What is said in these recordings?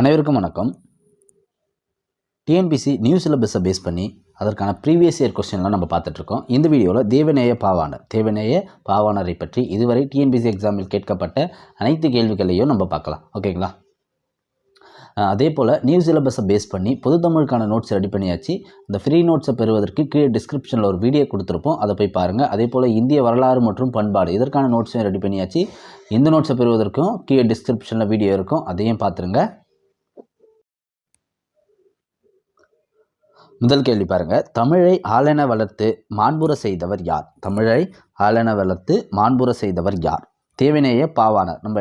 அனைவருக்கும் வணக்கம். TNPSC new சிலபஸை பேஸ் பண்ணி அதற்கான ப்ரீவியஸ் இயர் கொஸ்டின்லாம் நம்ம பார்த்துட்ருக்கோம் இந்த வீடியோவில் தேவநேய பாவாணர் தேவநேய பாவாணரை பற்றி இதுவரை டிஎன்பிசி எக்ஸாமில் கேட்கப்பட்ட அனைத்து கேள்விகளையும் நம்ம பார்க்கலாம். ஓகேங்களா அதே போல் நியூ சிலபஸை பேஸ் பண்ணி பொது தமிழுக்கான நோட்ஸ் ரெடி பண்ணியாச்சு. அந்த ஃப்ரீ நோட்ஸை பெறுவதற்கு கீழே டிஸ்கிரிப்ஷனில் ஒரு வீடியோ கொடுத்துருப்போம். அதை போய் பாருங்கள் அதே போல் இந்திய வரலாறு மற்றும் பண்பாடு இதற்கான நோட்ஸையும் ரெடி பண்ணியாச்சு. இந்த நோட்ஸை பெறுவதற்கும் கீழே டிஸ்கிரிப்ஷனில் வீடியோ இருக்கும். அதையும் பார்த்துருங்க. முதல் கேள்வி பாருங்கள் தமிழை ஆளென வளர்த்து மாண்புற செய்தவர் யார்? தமிழை ஆளென வளர்த்து மாண்புற செய்தவர் யார்? தேவநேய பாவாணர். நம்ம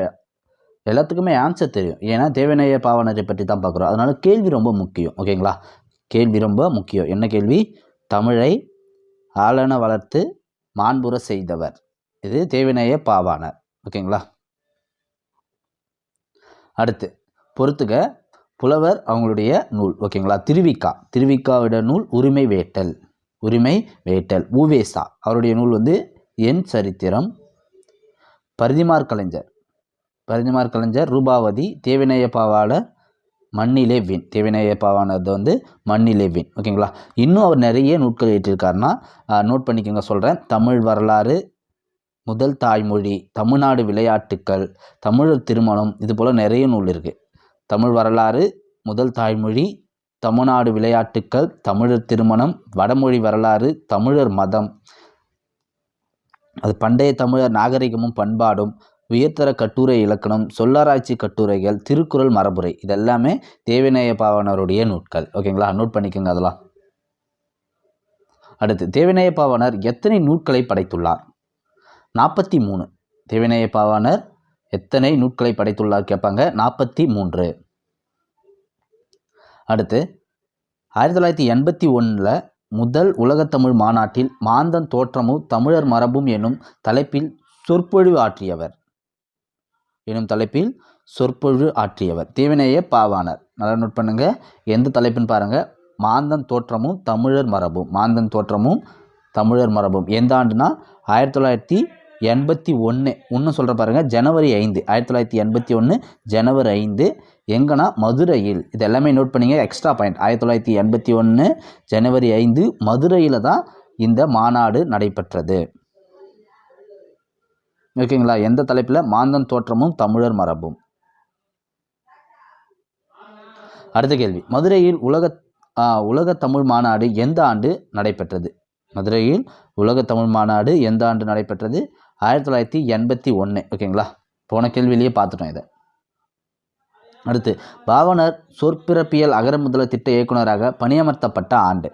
எல்லாத்துக்குமே ஆன்சர் தெரியும். ஏன்னா தேவநேய பாவாணரை பற்றி தான் பார்க்குறோம். அதனால கேள்வி ரொம்ப முக்கியம். ஓகேங்களா கேள்வி ரொம்ப முக்கியம். என்ன கேள்வி? தமிழை ஆளென வளர்த்து மாண்புற செய்தவர். இது தேவநேய பாவாணர். ஓகேங்களா அடுத்து பொறுத்துக்க புலவர் அவங்களுடைய நூல் ஓகேங்களா? திருவிக்கா. திருவிக்காவோட நூல் உரிமை வேட்டல். உரிமை வேட்டல். ஊவேசா. அவருடைய நூல் வந்து என் சரித்திரம். பரிதிமார் கலைஞர். பரிதிமார் கலைஞர் ரூபாவதி தேவிநேய பாவாளர் மண்ணிலே வின் தேவிநேய பாவானது வந்து மண்ணிலே வின் ஓகேங்களா? இன்னும் அவர் நிறைய நூட்கள் ஏற்றிருக்காருன்னா நோட் பண்ணிக்கோங்க சொல்கிறேன் தமிழ் வரலாறு முதல் தாய்மொழி தமிழ்நாடு விளையாட்டுக்கள் தமிழர் திருமணம் இது போல் நிறைய நூல் இருக்குது தமிழ் வரலாறு முதல் தாய்மொழி தமிழ்நாடு விளையாட்டுக்கள் தமிழர் திருமணம் வடமொழி வரலாறு தமிழர் மதம். அது பண்டைய தமிழர் நாகரிகமும் பண்பாடும் உயர்தர கட்டுரை இலக்கணம் சொல்லாராய்ச்சி கட்டுரைகள் திருக்குறள் மரபுரை இதெல்லாமே தேவநேய பாவனருடைய நூட்கள். ஓகேங்களா? நோட் பண்ணிக்கோங்க அதெல்லாம். அடுத்து தேவிநேய பாவனர் எத்தனை நூட்களை படைத்துள்ளார்? நாற்பத்தி மூணு. தேவநேய பாவனர் எத்தனை நூட்களை படைத்துள்ளார் கேட்பாங்க. நாற்பத்தி மூன்று. அடுத்து ஆயிரத்தி தொள்ளாயிரத்தி எண்பத்தி ஒன்றில் முதல் உலகத்தமிழ் மாநாட்டில் மாந்தன் தோற்றமும் தமிழர் மரபும் எனும் தலைப்பில் சொற்பொழிவு ஆற்றியவர். எனும் தலைப்பில் சொற்பொழிவு ஆற்றியவர். தீவினைய பாவாணர். நல்லா நோட் பண்ணுங்க. எந்த தலைப்புன்னு பாருங்க. மாந்தன் தோற்றமும் தமிழர் மரபும். மாந்தன் தோற்றமும் தமிழர் மரபும். எந்த ஆண்டுனா ஆயிரத்தி தொள்ளாயிரத்தி எண்பத்தி ஒன்று ஒன்று சொல்கிற பாருங்க. ஜனவரி ஐந்து. ஆயிரத்தி தொள்ளாயிரத்தி எண்பத்தி ஒன்று ஜனவரி ஐந்து. எங்கன்னா மதுரையில். இது எல்லாமே நோட் பண்ணிங்க. எக்ஸ்ட்ரா பாயிண்ட் ஆயிரத்தி தொள்ளாயிரத்தி எண்பத்தி ஒன்று ஜனவரி ஐந்து மதுரையில் தான் இந்த மாநாடு நடைபெற்றது. ஓகேங்களா? எந்த தலைப்பில்? மாந்தன் தோற்றமும் தமிழர் மரபும். அடுத்த கேள்வி. மதுரையில் உலக உலக தமிழ் மாநாடு எந்த ஆண்டு நடைபெற்றது? மதுரையில் உலக தமிழ் மாநாடு எந்த ஆண்டு நடைபெற்றது? ஆயிரத்தி தொள்ளாயிரத்தி எண்பத்தி ஒன்று ஓகேங்களா? போன கேள்வியிலேயே பார்த்துட்டோம் இதை. அடுத்து பாவனர் சொற்பிறப்பியல் அகர முதல திட்ட இயக்குனராக பணியமர்த்தப்பட்ட ஆண்டு.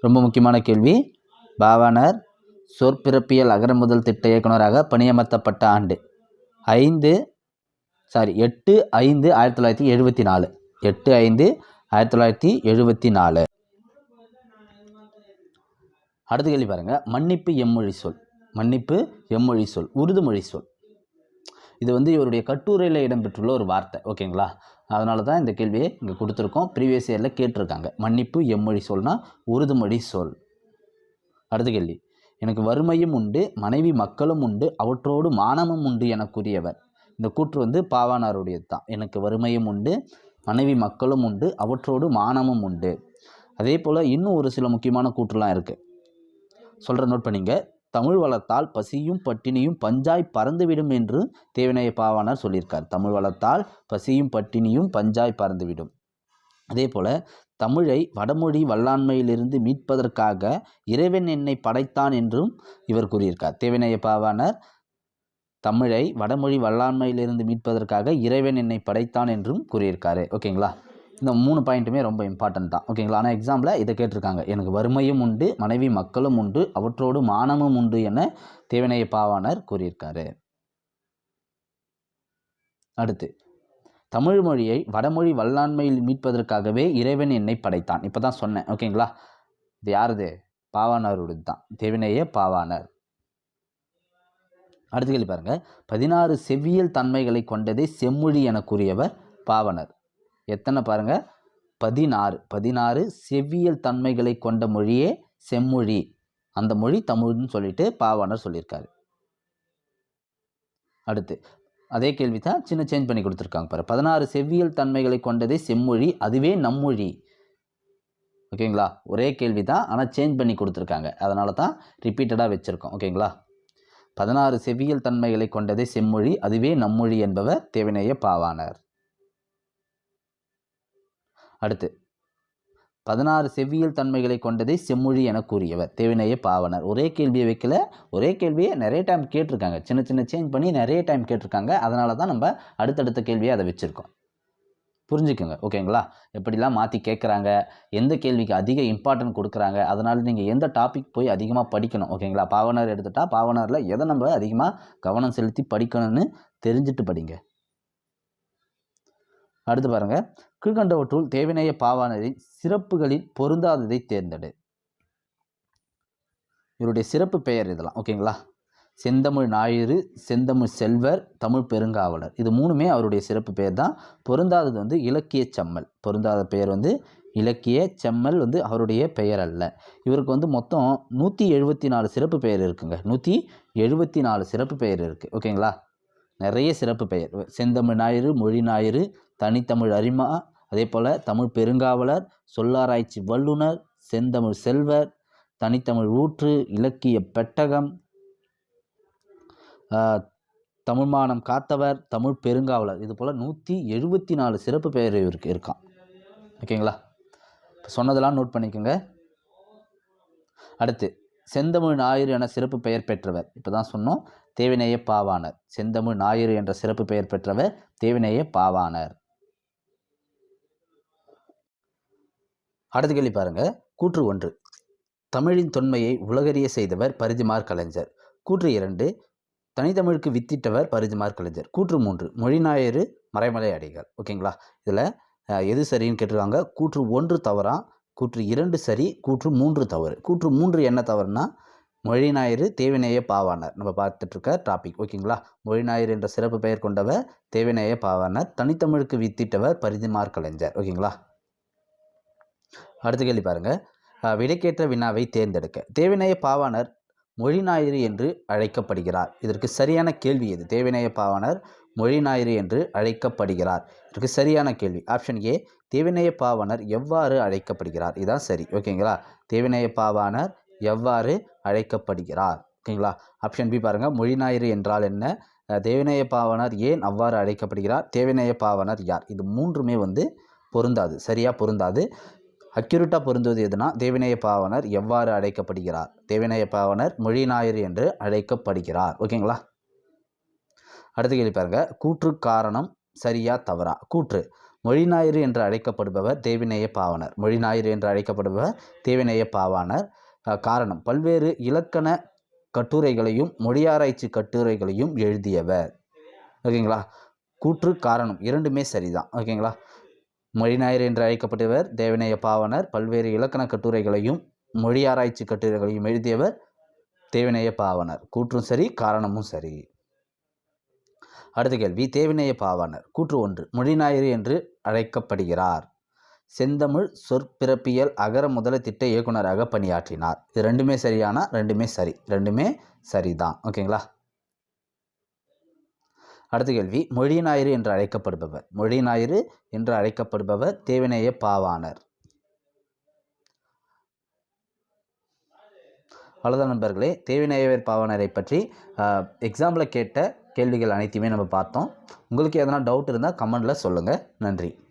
ரொம்ப முக்கியமான கேள்வி. பாவனர் சொற்பிறப்பியல் அகர முதல் திட்ட இயக்குனராக பணியமர்த்தப்பட்ட ஆண்டு. ஐந்து சாரி எட்டு ஐந்து ஆயிரத்தி தொள்ளாயிரத்தி எழுபத்தி நாலு. எட்டு ஐந்து ஆயிரத்தி தொள்ளாயிரத்தி எழுபத்தி நாலு. அடுத்த கேள்வி பாருங்கள் மன்னிப்பு எம்மொழி சொல். மன்னிப்பு எம்மொழி சொல். உருது மொழி சொல். இது வந்து இவருடைய கட்டுரையில் இடம்பெற்றுள்ள ஒரு வார்த்தை. ஓகேங்களா? அதனால தான் இந்த கேள்வியை இங்கே கொடுத்துருக்கோம். ப்ரீவியஸ் இயரில் கேட்டிருக்காங்க. மன்னிப்பு எம்மொழி சொல்னா உருது மொழி சொல். அடுத்த கேள்வி. எனக்கு வறுமையும் உண்டு மனைவி மக்களும் உண்டு அவற்றோடு மானமும் உண்டு என கூறியவர். இந்த கூற்று வந்து பாவானாருடையது தான். எனக்கு வறுமையும் உண்டு மனைவி மக்களும் உண்டு அவற்றோடு மானமும் உண்டு. அதே போல் இன்னும் ஒரு சில முக்கியமான கூற்றுலாம் இருக்குது சொல்கிற நோட் பண்ணிங்க. தமிழ் வளர்த்தால் பசியும் பட்டினியும் பஞ்சாய் பறந்துவிடும் என்று தேவநேய பாவாணர் சொல்லியிருக்கார். தமிழ் வளர்த்தால் பசியும் பட்டினியும் பஞ்சாய் பறந்துவிடும். அதே போல் தமிழை வடமொழி வல்லாண்மையிலிருந்து மீட்பதற்காக இறைவன் என்னை படைத்தான் என்றும் இவர் கூறியிருக்கார். தேவநேய பாவாணர் தமிழை வடமொழி வல்லாண்மையிலிருந்து மீட்பதற்காக இறைவன் என்னை படைத்தான் என்றும் கூறியிருக்காரு. ஓகேங்களா? இந்த மூணு பாயிண்ட்டுமே ரொம்ப இம்பார்ட்டன்ட் தான். ஓகேங்களா ஆனால் எக்ஸாமில் இதை கேட்டிருக்காங்க. எனக்கு வறுமையும் உண்டு மனைவி மக்களும் உண்டு அவற்றோடு மானமும் உண்டு என தேவநேய பாவாணர் கூறியிருக்காரு. அடுத்து தமிழ் மொழியை வடமொழி வல்லாண்மையில் மீட்பதற்காகவே இறைவன் என்னை படைத்தான். இப்போ தான் சொன்னேன். ஓகேங்களா இது யாருது? பாவாணருடையது தான். தேவநேய பாவாணர் அடுத்து கேள்வி பாருங்கள் பதினாறு செவ்வியல் தன்மைகளை கொண்டதே செம்மொழி என கூறியவர் பாவனர். எத்தனை பாருங்கள் பதினாறு. பதினாறு செவ்வியல் தன்மைகளை கொண்ட மொழியே செம்மொழி. அந்த மொழி தமிழ்னு சொல்லிட்டு பாவாணர் சொல்லியிருக்காரு. அடுத்து அதே கேள்வி தான் சின்ன சேஞ்ச் பண்ணி கொடுத்துருக்காங்க பாரு. பதினாறு செவ்வியல் தன்மைகளை கொண்டதே செம்மொழி அதுவே நம்மொழி. ஓகேங்களா? ஒரே கேள்வி தான் ஆனால் சேஞ்ச் பண்ணி கொடுத்துருக்காங்க. அதனால தான் ரிப்பீட்டடாக வச்சுருக்கோம். ஓகேங்களா? பதினாறு செவ்வியல் தன்மைகளை கொண்டதே செம்மொழி அதுவே நம்மொழி என்பவர் தேவினைய பாவாணர். அடுத்து. பதினாறு செவ்வியல் தன்மைகளை கொண்டதை செம்மொழி என கூறியவர். தேவினைய பாவனர். ஒரே கேள்வியை வைக்கல. ஒரே கேள்வியை நிறைய டைம் கேட்டிருக்காங்க. சின்ன சின்ன சேஞ்ச் பண்ணி நிறைய டைம் கேட்டிருக்காங்க. அதனால தான் நம்ம அடுத்தடுத்த கேள்வியை அதை வச்சுருக்கோம். புரிஞ்சுக்கோங்க. ஓகேங்களா? எப்படிலாம் மாற்றி கேட்குறாங்க? எந்த கேள்விக்கு அதிக இம்பார்ட்டன்ட் கொடுக்குறாங்க? அதனால் நீங்கள் எந்த டாபிக் போய் அதிகமாக படிக்கணும்? ஓகேங்களா? பாவனர் எடுத்துட்டால் பாவனரில் எதை நம்ம அதிகமாக கவனம் செலுத்தி படிக்கணும்னு தெரிஞ்சுட்டு படிங்க. அடுத்து பாருங்க. கீழ்கண்டவற்றுள் தேவினைய பாவாணரின் சிறப்புகளில் பொருந்தாததை தேர்ந்தெடு. இவருடைய சிறப்பு பெயர் இதெல்லாம் ஓகேங்களா செந்தமிழ் ஞாயிறு செந்தமிழ் செல்வர் தமிழ் பெருங்காவலர். இது மூணுமே அவருடைய சிறப்பு பெயர் தான். பொருந்தாதது வந்து இலக்கிய செம்மல். பொருந்தாத பெயர் வந்து இலக்கிய செம்மல் வந்து அவருடைய பெயர் அல்ல. இவருக்கு வந்து மொத்தம் நூற்றி எழுபத்தி நாலு சிறப்பு பெயர் இருக்குங்க. நூற்றி எழுபத்தி நாலு சிறப்பு பெயர் இருக்குது ஓகேங்களா நிறைய சிறப்பு பெயர். செந்தமிழ் ஞாயிறு மொழி ஞாயிறு தனித்தமிழ் அரிமா அதே போல் தமிழ் பெருங்காவலர் சொல்லாராய்ச்சி வல்லுனர் செந்தமிழ் செல்வர் தனித்தமிழ் ஊற்று இலக்கிய பெட்டகம் தமிழ்மானம் காத்தவர் தமிழ் பெருங்காவலர். இது போல் நூற்றி எழுபத்தி நாலு சிறப்பு பெயர் இவருக்கு இருக்கான் ஓகேங்களா? சொன்னதெல்லாம் நோட் பண்ணிக்கோங்க. அடுத்து செந்தமிழ் ஞாயிறு என சிறப்பு பெயர் பெற்றவர். இப்போ தான் சொன்னோம். தேவிநேய பாவாணர். செந்தமிழ் ஞாயிறு என்ற சிறப்பு பெயர் பெற்றவர் தேவிநேய பாவாணர். அடுத்த கேள்வி பாருங்க. கூற்று ஒன்று. தமிழின் தொன்மையை உலகறிய செய்தவர் பரிதிமார் கலைஞர். கூற்று இரண்டு. தனித்தமிழுக்கு வித்திட்டவர் பரிதிமார் கலைஞர். கூற்று மூன்று. மொழிநாயரு மறைமலை அடிகள். ஓகேங்களா? இதில் எது சரின்னு கேட்டிருக்காங்க. கூற்று ஒன்று தவறா கூற்று இரண்டு சரி கூற்று மூன்று தவறு. கூற்று மூன்று என்ன தவறுனா மொழிநாயரு தேவிநேய பாவாணர். நம்ம பார்த்துட்ருக்க டாபிக் ஓகேங்களா மொழிநாயர் என்ற சிறப்பு பெயர் கொண்டவர் தேவிநேய பாவாணர். தனித்தமிழுக்கு வித்திட்டவர் பரிதிமார் கலைஞர். ஓகேங்களா அடுத்த கேள்வி பாருங்கள் விடைக்கேற்ற வினாவை தேர்ந்தெடுக்க. தேவிநேய பாவாணர் மொழிநாயிறு என்று அழைக்கப்படுகிறார். இதற்கு சரியான கேள்வி எது? தேவிநேய பாவாணர் மொழிநாயிறு என்று அழைக்கப்படுகிறார். இதற்கு சரியான கேள்வி. ஆப்ஷன் ஏ தேவிநேய பாவாணர் எவ்வாறு அழைக்கப்படுகிறார்? இதுதான் சரி. ஓகேங்களா தேவிநேய பாவாணர் எவ்வாறு அழைக்கப்படுகிறார்? ஓகேங்களா? ஆப்ஷன் பி பாருங்க. மொழிநாயிறு என்றால் என்ன? தேவநேய தேவிநேய ஏன் அவ்வாறு அழைக்கப்படுகிறார்? தேவநேய பாவனர் யார்? இது மூன்றுமே வந்து பொருந்தாது. சரியாக பொருந்தாது. அக்யூரேட்டாக பொருந்துவது எதுனா தேவிநேய பாவனர் எவ்வாறு அழைக்கப்படுகிறார்? தேவிநேய பாவனர் மொழிநாயர் என்று அழைக்கப்படுகிறார். ஓகேங்களா? அடுத்து கேள்வி பாருங்க. கூற்று காரணம் சரியா தவறா? கூற்று. மொழிநாயர் என்று அழைக்கப்படுபவர் தேவிநேய பாவனர். மொழிநாயர் என்று அழைக்கப்படுபவர் தேவிநேய பாவனர் காரணம். பல்வேறு இலக்கண கட்டுரைகளையும் மொழியாராய்ச்சி கட்டுரைகளையும் எழுதியவர். ஓகேங்களா? கூற்று காரணம் இரண்டுமே சரிதான். ஓகேங்களா? மொழிநாயர் என்று அழைக்கப்பட்டவர் தேவநேய பாவனர் பல்வேறு இலக்கண கட்டுரைகளையும் மொழியாராய்ச்சி கட்டுரைகளையும் எழுதியவர் தேவநேய பாவனர். கூற்றும் சரி காரணமும் சரி. அடுத்த கேள்வி தேவிநேய பாவாணர் கூற்று ஒன்று மொழிநாயர் என்று அழைக்கப்படுகிறார். செந்தமிழ் சொற்பிறப்பியல் அகர முதல திட்ட இயக்குனராக பணியாற்றினார். இது ரெண்டுமே சரியானா? ரெண்டுமே சரி. ரெண்டுமே சரிதான். ஓகேங்களா? அடுத்த கேள்வி. மொழிநாயிறு என்று அழைக்கப்படுபவர். மொழிநாயிறு என்று அழைக்கப்படுபவர் தேவிநேய பாவாணர். அவ்வளோதான் நண்பர்களே. தேவிநேயவர் பாவாணரை பற்றி எக்ஸாம்பிள் கேட்ட கேள்விகள் அனைத்தையுமே நம்ம பார்த்தோம். உங்களுக்கு எதனா டவுட் இருந்தால் கமெண்டில் சொல்லுங்கள் நன்றி.